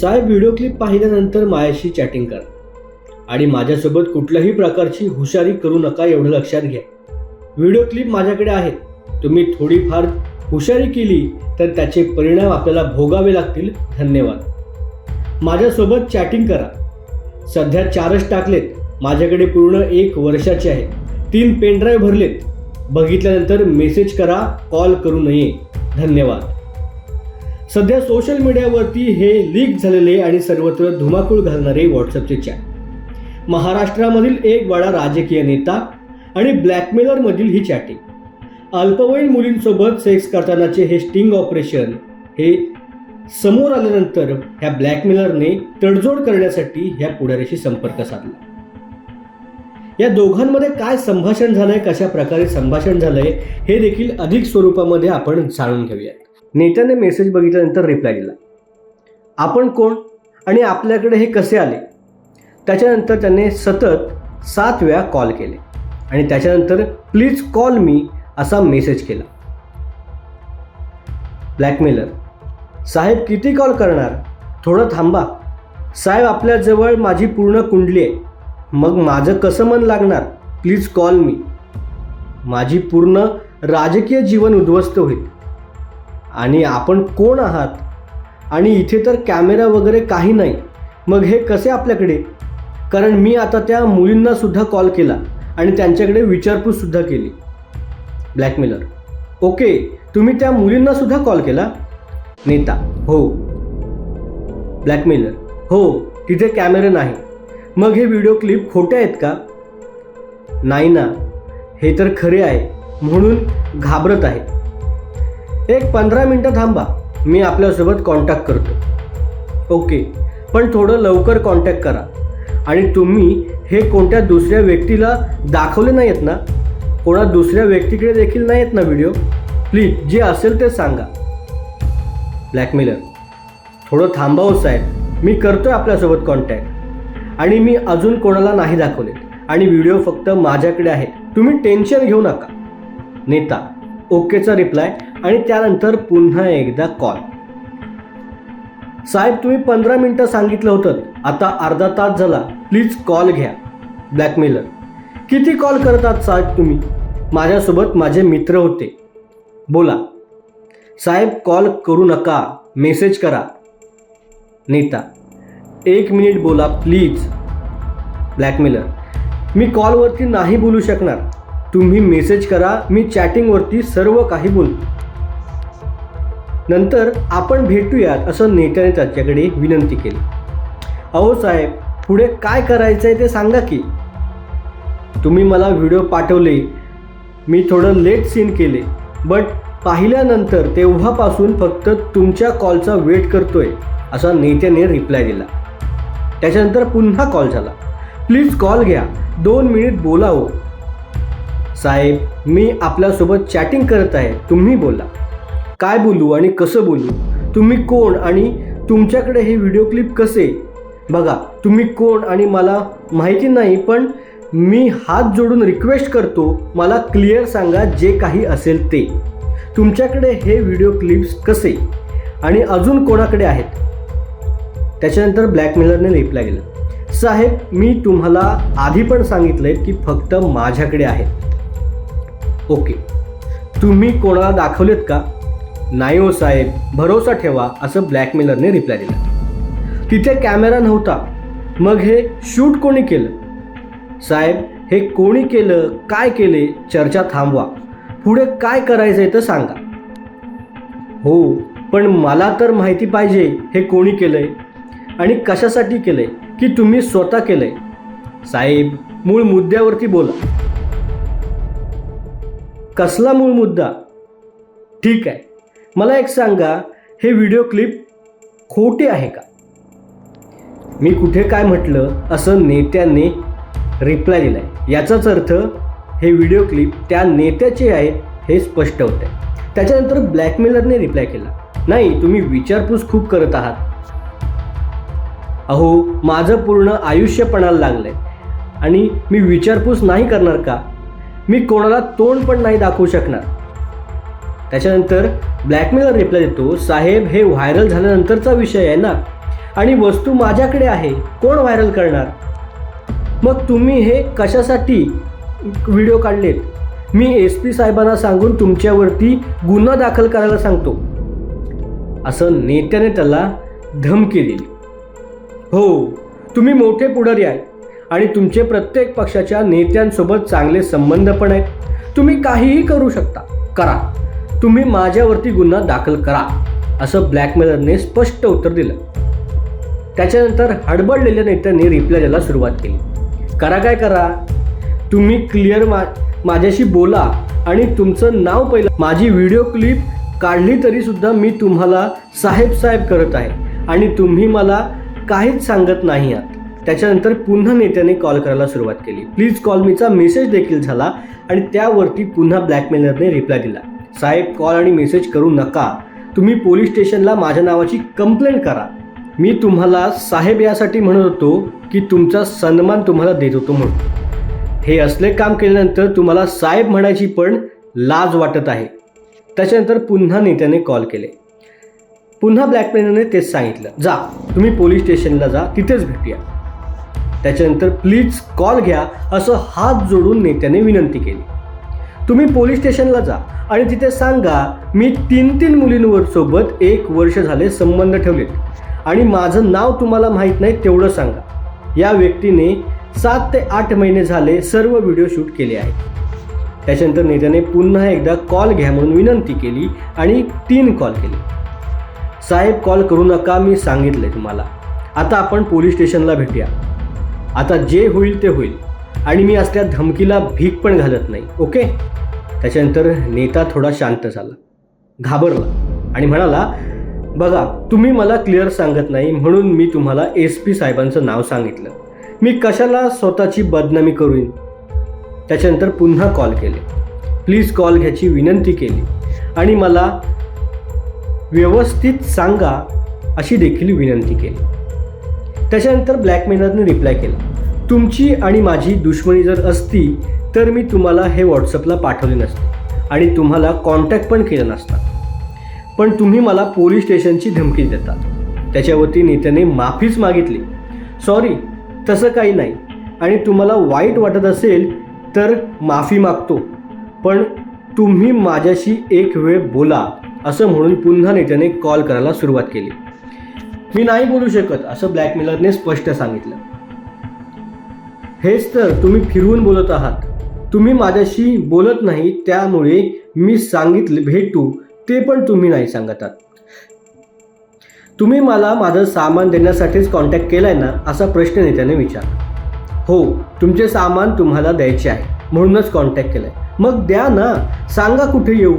साहेब video clip पाहिल्यानंतर माझ्याशी chatting करा. आणि माझ्यासोबत कुठल्याही प्रकारची हुशारी करू नका एवढं लक्षात घ्या. व्हिडिओ क्लिप माझ्याकडे आहेत तुम्ही थोडीफार हुशारी केली तर त्याचे परिणाम आपल्याला भोगावे लागतील. धन्यवाद. माझ्यासोबत चॅटिंग करा. सध्या चारच टाकलेत. माझ्याकडे पूर्ण एक वर्षाचे आहेत. तीन पेनड्राईव्ह भरलेत. बघितल्यानंतर मेसेज करा कॉल करू नये. धन्यवाद. सध्या सोशल मीडियावरती हे लीक झालेले आणि सर्वत्र धुमाकूळ घालणारे व्हॉट्सअपचे चॅट महाराष्ट्रामधील एक वाडा राजकीय नेता आणि ब्लॅकमेलरमधील ही चॅटिंग अल्पवयीन मुलींसोबत सेक्स करतानाचे हे स्टिंग ऑपरेशन हे समोर आल्यानंतर ह्या ब्लॅकमेलरने तडजोड करण्यासाठी ह्या पुढाऱ्याशी संपर्क साधला. या दोघांमध्ये काय संभाषण झालंय कशा प्रकारे संभाषण झालंय हे देखील अधिक स्वरूपामध्ये आपण जाणून घेऊयात. नेत्याने मेसेज बघितल्यानंतर रिप्लाय दिला. आपण कोण आणि आपल्याकडे हे कसे आले? त्याच्यानंतर त्याने सतत सात वेळा कॉल केले. आणि त्याच्यानंतर प्लीज कॉल मी असा मेसेज केला. ब्लॅकमेलर साहेब किती कॉल करणार? थोडं थांबा. साहेब आपल्याजवळ माझी पूर्ण कुंडली आहे. मग माझं कसं मन लागणार? प्लीज कॉल मी माझी पूर्ण राजकीय जीवन उद्ध्वस्त होईल. आणि आपण कोण आहात? आणि इथे तर कॅमेरा वगैरे काही नाही. मग हे कसे आपल्याकडे? कारण मी आता त्या मुलींनासुद्धा कॉल केला आणि त्यांच्याकडे विचारपूससुद्धा केली. ब्लॅकमेलर. ओके तुम्ही त्या मुलींनासुद्धा कॉल केला? नेता. हो. ब्लॅकमेलर. हो तिथे कॅमेरे नाही. मग हे व्हिडिओ क्लिप खोटे आहेत का? नाही ना. हे तर खरे आहे. म्हणून घाबरत आहे. एक पंधरा मिनटं थांबा. मी आपल्यासोबत कॉन्टॅक्ट करतो. ओके पण थोडं लवकर कॉन्टॅक्ट करा. आणि तुम्ही हे कोणत्या दुसऱ्या व्यक्तीला दाखवले नाही आहेत ना? कोणा दुसऱ्या व्यक्तीकडे देखील नाही आहेत ना व्हिडिओ प्लीज जे असेल ते सांगा. ब्लॅकमेलर थोडं थांबावं साहेब. मी करतो आहे आपल्यासोबत कॉन्टॅक्ट आणि मी अजून कोणाला नाही दाखवले. आणि व्हिडिओ फक्त माझ्याकडे आहेत. तुम्ही टेन्शन घेऊ नका. नेता. ओकेचा रिप्लाय आणि त्यानंतर पुन्हा एकदा कॉल साहेब तुम्ही पंधरा मिनटं सांगितलं होतं. आता अर्धा तास झाला. प्लीज कॉल घ्या. ब्लॅकमेलर किती कॉल करतात साहेब तुम्ही? माझ्यासोबत माझे मित्र होते. बोला. साहेब कॉल करू नका. मेसेज करा. नेता. एक मिनिट बोला प्लीज ब्लॅकमेलर मी कॉलवरती नाही बोलू शकणार. तुम्ही मेसेज करा. मी चॅटिंगवरती सर्व काही बोलतो. नंतर आपण भेटूयात असं नेत्याने त्याच्याकडे विनंती केली. अहो साहेब पुढे काय करायचं आहे ते सांगा की. तुम्ही मला व्हिडिओ पाठवले मी थोडं लेट सीन केले बट पाहिल्यानंतर तेव्हापासून फक्त तुमच्या कॉलचा वेट करतोय असा नेत्याने रिप्लाय दिला. त्याच्यानंतर पुन्हा कॉल झाला. प्लीज कॉल घ्या दोन मिनिट बोलावं. साहेब मी आपल्यासोबत चॅटिंग करत आहे तुम्ही बोला. काय बोलू आणि कसं बोलू? तुम्ही कोण आणि तुमच्याकडे हे व्हिडिओ क्लिप कसे? बघा तुम्ही कोण आणि मला माहिती नाही पण मी हात जोडून रिक्वेस्ट करतो मला क्लिअर सांगा जे काही असेल ते. तुमच्याकडे हे व्हिडिओ क्लिप्स कसे? आणि अजून कोणाकडे आहेत? त्याच्यानंतर ब्लॅकमेलरने रिप्लाय गेलं साहेब मी तुम्हाला आधी पण सांगितलंय की फक्त माझ्याकडे आहेत. ओके. तुम्ही कोणाला दाखवलेत का? नाही हो साहेब भरोसा ठेवा असं ब्लॅकमेलरने रिप्लाय दिला. तिथे कॅमेरा नव्हता. मग हे शूट कोणी केलं? साहेब हे कोणी केलं? काय केले? चर्चा थांबवा. पुढे काय करायचं आहे तर सांगा. हो पण मला तर माहिती पाहिजे हे कोणी केलं आहे आणि कशासाठी केलं आहे की तुम्ही स्वतः केलंय. साहेब मूळ मुद्द्यावरती बोला. कसला मूळ मुद्दा? ठीक आहे. मला एक सांगा हे व्हिडिओ क्लिप खोटे आहे का? मी कुठे काय म्हटलं असं नेत्याने रिप्लाय दिला आहे याचाच अर्थ हे व्हिडिओ क्लिप त्या नेत्याचे आहे हे स्पष्ट होत आहे त्याच्यानंतर ब्लॅकमेलरने रिप्लाय केला. नाही तुम्ही विचारपूस खूप करत आहात. अहो माझं पूर्ण आयुष्य पणाला लागलं आहे आणि मी विचारपूस नाही करणार का? मी कोणाला तोंड पण नाही दाखवू शकणार. त्याच्यानंतर ब्लॅकमेलर रिप्लाय देतो साहेब हे व्हायरल झाल्यानंतरचा विषय आहे ना? आणि वस्तू माझ्याकडे आहे कोण व्हायरल करणार? मग तुम्ही हे कशासाठी व्हिडिओ काढलेत? मी एस पी साहेबांना सांगून तुमच्यावरती गुन्हा दाखल करायला सांगतो. असं नेत्याने त्याला धमकी दिली हो तुम्ही मोठे पुढारी आहेत आणि तुमचे प्रत्येक पक्षाच्या नेत्यांसोबत चांगले संबंध पण आहेत. तुम्ही काहीही करू शकता. करा. तुम्ही माझ्यावरती गुन्हा दाखल करा असं ब्लॅकमेलरने स्पष्ट उत्तर दिलं. त्याच्यानंतर हडबडलेल्या नेत्यांनी रिप्लाय द्यायला सुरुवात केली. करा काय करा? तुम्ही क्लिअर मा माझ्याशी बोला आणि तुमचं नाव पहिलं माझी व्हिडिओ क्लिप काढली तरी सुद्धा मी तुम्हाला साहेब साहेब करत आहे आणि तुम्ही मला काहीच सांगत नाही आहात. त्याच्यानंतर पुन्हा नेत्याने कॉल करायला सुरुवात केली. प्लीज कॉल मीचा मेसेज देखील झाला आणि त्यावरती पुन्हा ब्लॅकमेलरने रिप्लाय दिला. साहेब कॉल आणि मेसेज करू नका. तुम्ही पोलीस स्टेशनला माझ्या नावाची कंप्लेंट करा. मी तुम्हाला साहेब यासाठी म्हणत होतो की तुमचा सन्मान तुम्हाला देत होतो म्हणून. हे असले काम केल्यानंतर तुम्हाला साहेब म्हणायची पण लाज वाटत आहे. त्याच्यानंतर पुन्हा नेत्याने कॉल केले. पुन्हा ब्लॅकमेलने तेच सांगितलं जा तुम्ही पोलीस स्टेशनला जा तिथेच भेटूया. त्याच्यानंतर प्लीज कॉल घ्या असं हात जोडून नेत्याने विनंती केली. तुम्ही पोलीस स्टेशनला जा आणि तिथे सांगा मी तीन तीन मुलींवर सोबत एक वर्ष झाले संबंध ठेवलेत. आणि माझं नाव तुम्हाला माहीत नाही तेवढं सांगा. या व्यक्तीने सात ते आठ महिने झाले सर्व व्हिडिओ शूट केले आहेत. त्याच्यानंतर नेत्याने पुन्हा एकदा कॉल घ्या म्हणून विनंती केली आणि तीन कॉल केले. साहेब कॉल करू नका मी सांगितले तुम्हाला. आता आपण पोलीस स्टेशनला भेटूया. आता जे होईल ते होईल. आणि मी असल्या धमकीला भीक पण घालत नाही ओके? त्याच्यानंतर नेता थोडा शांत झाला घाबरला आणि म्हणाला बघा तुम्ही मला क्लिअर सांगत नाही म्हणून मी तुम्हाला एस पी साहेबांचं नाव सांगितलं. मी कशाला स्वतःची बदनामी करूईन त्याच्यानंतर पुन्हा कॉल केले. प्लीज कॉल घ्यायची विनंती केली आणि मला व्यवस्थित सांगा अशी देखील विनंती केली. त्याच्यानंतर ब्लॅकमेनरने रिप्लाय केला. तुमची आणि माझी दुश्मनी जर असती तर मी तुम्हाला हे व्हॉट्सअपला पाठवले नसते आणि तुम्हाला कॉन्टॅक्ट पण केलं नसता. पण तुम्ही मला पोलीस स्टेशनची धमकी देता त्याच्यावरती नेत्याने माफीच मागितली. सॉरी तसं काही नाही. आणि तुम्हाला वाईट वाटत असेल तर माफी मागतो. पण तुम्ही माझ्याशी एक वेळ बोला असं म्हणून पुन्हा नेत्याने कॉल करायला सुरुवात केली. मी नाही बोलू शकत असं ब्लॅकमेलरने स्पष्ट सांगितलं. हेच तर तुम्ही फिरवून बोलत आहात. तुम्ही माझ्याशी बोलत नाही त्यामुळे मी सांगितले भेटू ते पण तुम्ही नाही सांगत आहात. तुम्ही मला माझं सामान देण्यासाठीच कॉन्टॅक्ट केलाय ना असा प्रश्न नेत्याने विचार हो तुमचे सामान तुम्हाला द्यायचे आहे म्हणूनच कॉन्टॅक्ट केलाय. मग द्या ना सांगा कुठे येऊ?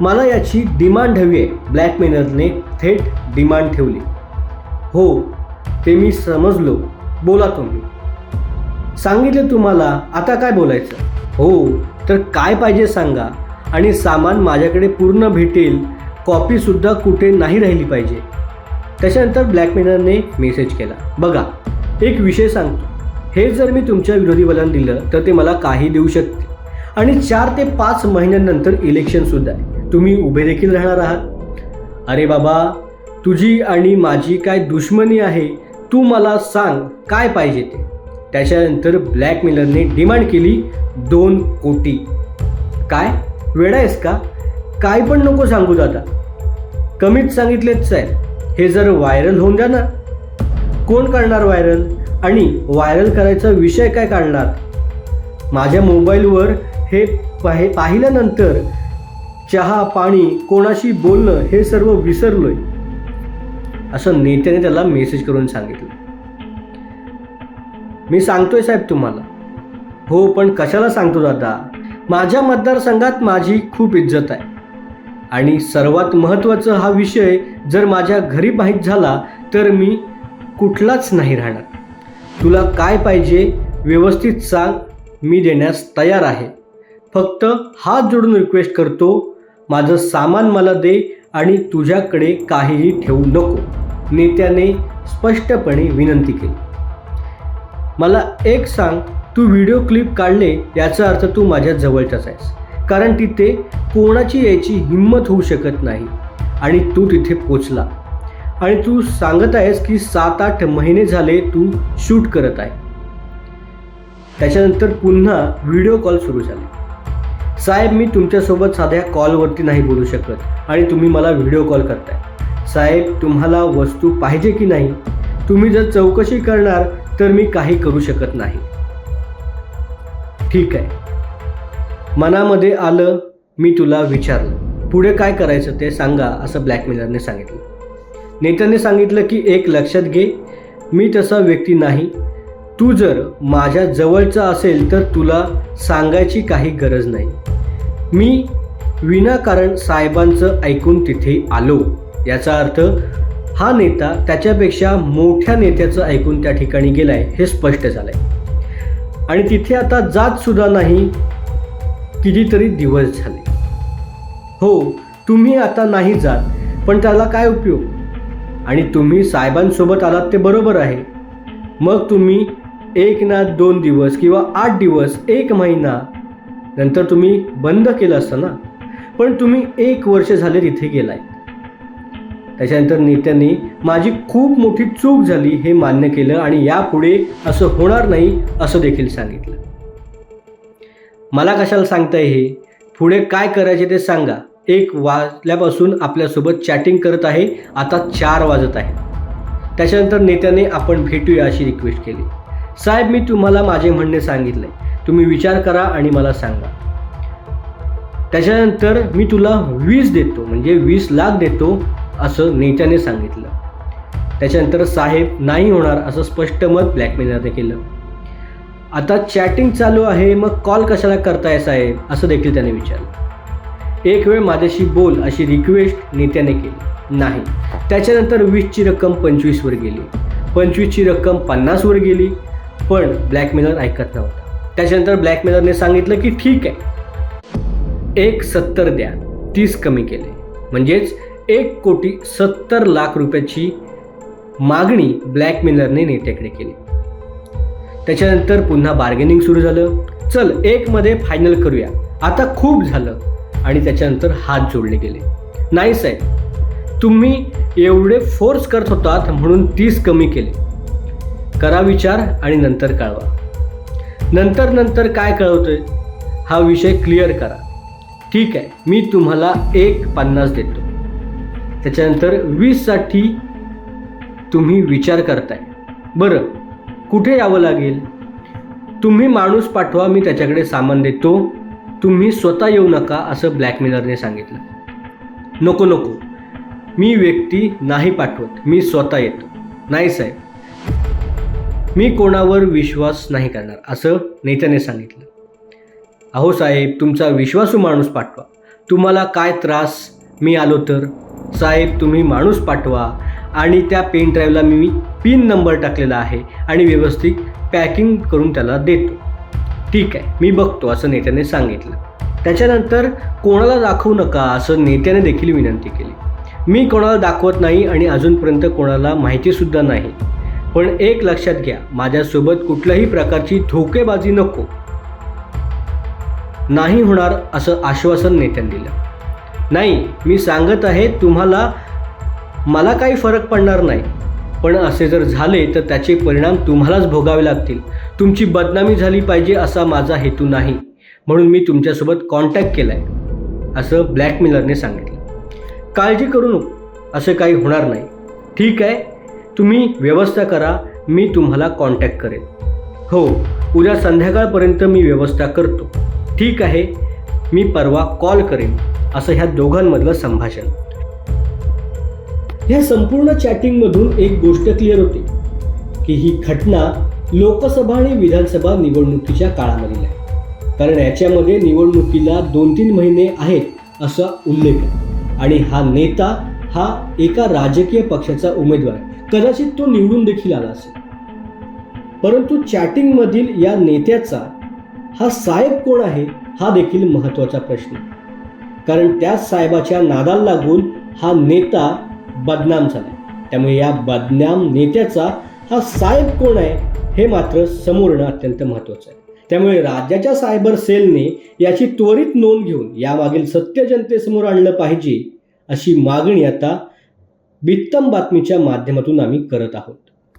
मला याची डिमांड हवी आहे. ब्लॅकमेलरने थेट डिमांड ठेवली. हो ते मी समजलो. बोला तुम्ही. सांगितले तुम्हाला आता काय बोलायचं? हो तर काय पाहिजे सांगा. आणि सामान माझ्याकडे पूर्ण भेटेल कॉपीसुद्धा कुठे नाही राहिली पाहिजे. त्याच्यानंतर ब्लॅकमेलरने मेसेज केला. बघा एक विषय सांगतो. हे जर मी तुमच्या विरोधी बलान दिलं तर ते मला काही देऊ शकते. आणि चार ते पाच महिन्यांनंतर इलेक्शनसुद्धा आहे. तुम्ही उभे देखील राहणार आहात. अरे बाबा तुझी आणि माझी काय दुश्मनी आहे तू मला सांग काय पाहिजे ते? त्याच्यानंतर ब्लॅक मिलरने डिमांड केली दोन कोटी. काय? वेडा आहेस का? काय पण नको सांगू दादा. कमीच सांगितलेच आहे हे जर व्हायरल होऊन द्या ना कोण करणार व्हायरल? आणि व्हायरल करायचा विषय काय काढणार? माझ्या मोबाईलवर हे पाहि पाहिल्यानंतर चहा पाणी कोणाशी बोलणं हे सर्व विसरलोय. असं नेत्याने त्याला मेसेज करून सांगितलं. मी सांगतोय साहेब तुम्हाला. हो पण कशाला सांगतो दादा? माझ्या मतदारसंघात माझी खूप इज्जत आहे. आणि सर्वात महत्त्वाचा हा विषय जर माझ्या घरी माहीत झाला तर मी कुठलाच नाही राहणार. तुला काय पाहिजे व्यवस्थित सांग मी देण्यास तयार आहे. फक्त हात जोडून रिक्वेस्ट करतो माझं सामान मला दे आणि तुझ्याकडे काहीही ठेवू नको. नेत्याने स्पष्टपणे विनंती केली. मला एक सांग तू व्हिडिओ क्लिप काढले याचा अर्थ तू माझ्या जवळचाच आहेस. कारण तिथे कोणाची यायची हिंमत होऊ शकत नाही. आणि तू तिथे पोचला. आणि तू सांगत आहेस की सात आठ महिने झाले तू शूट करत आहे. त्याच्यानंतर पुन्हा व्हिडिओ कॉल सुरू झाले. साहेब मी तुमच्यासोबत साध्या कॉलवरती नाही बोलू शकत आणि तुम्ही मला व्हिडिओ कॉल करताय. साहेब तुम्हाला वस्तू पाहिजे की नाही? तुम्ही जर चौकशी करणार तर मी काही करू शकत नाही. ठीक आहे. मनामध्ये आलं मी तुला विचारलं. पुढे काय करायचं ते सांगा असं ब्लॅकमेलरने सांगितलं. नेत्याने सांगितलं की एक लक्षात घे मी तसा व्यक्ती नाही. तू जर माझ्या जवळचा असेल तर तुला सांगायची काही गरज नाही. मी विनाकारण साहेबांचं ऐकून तिथे आलो. याचा अर्थ हा नेता त्याच्यापेक्षा मोठ्या नेत्याचं ऐकून त्या ठिकाणी गेलाय हे स्पष्ट झालंय. आणि तिथे आता जात सुद्धा नाही कितीतरी दिवस झाले. हो तुम्ही आता नाही जात पण त्याला काय उपयोग? आणि तुम्ही साहेबांसोबत आलात ते बरोबर आहे. मग तुम्ही एक ना दोन दिवस किंवा आठ दिवस एक महिना नंतर तुम्ही बंद केलं असतं ना? पण तुम्ही एक वर्ष झाले तिथे गेलाय. त्याच्यानंतर नेत्यांनी माझी खूप मोठी चूक झाली हे मान्य केलं आणि यापुढे असं होणार नाही असं देखील सांगितलं. मला कशाला सांगताय हे? पुढे काय करायचे ते सांगा. एक वाजल्यापासून आपल्यासोबत चॅटिंग करत आहे आता चार वाजत आहे. त्याच्यानंतर नेत्याने आपण भेटूया अशी रिक्वेस्ट केली. साहेब मी तुम्हाला माझे म्हणणे सांगितले. तुम्ही विचार करा आणि मला सांगा. त्याच्यानंतर मी तुला वीस देतो म्हणजे वीस लाख देतो असं नेत्याने सांगितलं. त्याच्यानंतर साहेब नाही होणार असं स्पष्ट मत ब्लॅकमेलरने केलं. आता चॅटिंग चालू आहे मग कॉल कशाला करताय साहेब? असं देखील त्याने विचारलं. एक वेळ माझ्याशी बोल अशी रिक्वेस्ट नेत्याने केली. नाही. त्याच्यानंतर वीसची रक्कम पंचवीसवर गेली. पंचवीसची रक्कम पन्नासवर गेली. पण ब्लॅकमेलर ऐकत नव्हता. त्याच्यानंतर ब्लॅकमेलरने सांगितलं की ठीक आहे. एक सत्तर द्या. तीस कमी केले. म्हणजेच एक कोटी सत्तर लाख रुपयाची मागणी ब्लॅक मिलरने नेत्याकडे केली. त्याच्यानंतर पुन्हा बार्गेनिंग सुरू झालं. चल एकमध्ये फायनल करूया. आता खूप झालं. आणि त्याच्यानंतर हात जोडले गेले. नाही साहेब तुम्ही एवढे फोर्स करत होतात म्हणून तीस कमी केले. करा विचार आणि नंतर कळवा. नंतर नंतर काय कळवतोय? हा विषय क्लिअर करा. ठीक आहे मी तुम्हाला एक पन्नास देतो. त्याच्यानंतर वीससाठी तुम्ही विचार करताय. बरं कुठे यावं लागेल? तुम्ही माणूस पाठवा मी त्याच्याकडे सामान देतो. तुम्ही स्वतः येऊ नका असं ब्लॅकमेलरने सांगितलं. नको नको. मी व्यक्ती नाही पाठवत मी स्वतः येतो. नाही साहेब. मी कोणावर विश्वास नाही करणार असं नेत्याने सांगितलं. अहो साहेब तुमचा विश्वासू माणूस पाठवा. तुम्हाला काय त्रास मी आलो तर? साहेब तुम्ही माणूस पाठवा. आणि त्या पेन ड्राईव्हला मी पिन नंबर टाकलेला आहे आणि व्यवस्थित पॅकिंग करून त्याला देतो. ठीक आहे मी बघतो असं नेत्याने सांगितलं. त्याच्यानंतर कोणाला दाखवू नका असं नेत्याने देखील विनंती केली. मी कोणाला दाखवत नाही आणि अजूनपर्यंत कोणाला माहितीसुद्धा नाही. पण एक लक्षात घ्या माझ्यासोबत कुठल्याही प्रकारची धोकेबाजी नको. नाही होणार असं आश्वासन नेत्याने दिलं. नाही मी सांगत आहे तुम्हाला मला काही फरक पडणार नाही. पण असे जर झाले तर त्याचे परिणाम तुम्हालाच भोगावे लागतील. तुमची बदनामी झाली पाहिजे असा माझा हेतू नाही. म्हणून मी तुमच्यासोबत कॉन्टॅक्ट केला आहे असं ब्लॅकमेलरने सांगितलं. काळजी करू नको. असं काही होणार नाही. ठीक आहे. तुम्ही व्यवस्था करा. मी तुम्हाला कॉन्टॅक्ट करेन. हो उद्या संध्याकाळपर्यंत मी व्यवस्था करतो. ठीक आहे. मी परवा कॉल करेन असं ह्या दोघांमधलं संभाषण. ह्या संपूर्ण चॅटिंगमधून एक गोष्ट क्लिअर होते की ही घटना लोकसभा आणि विधानसभा निवडणुकीच्या काळामधील आहे. कारण याच्यामध्ये निवडणुकीला दोन तीन महिने आहेत असा उल्लेख आहे. आणि हा नेता हा एका राजकीय पक्षाचा उमेदवार. कदाचित तो निवडून देखील आला असेल. परंतु चॅटिंगमधील या नेत्याचा हा साहेब कोण आहे? हा देखील महत्त्वाचा प्रश्न. कारण त्या साहेबाच्या नादाला लागून हा नेता बदनाम झाला. त्यामुळे या बदनाम नेत्याचा हा साहेब कोण आहे? हे मात्र समोरणं अत्यंत महत्त्वाचं आहे. त्यामुळे राज्याच्या सायबर सेलने याची त्वरित नोंद घेऊन यामागील सत्य जनतेसमोर आणलं पाहिजे अशी मागणी आता बित्तम बातमीच्या माध्यमातून आम्ही करत आहोत.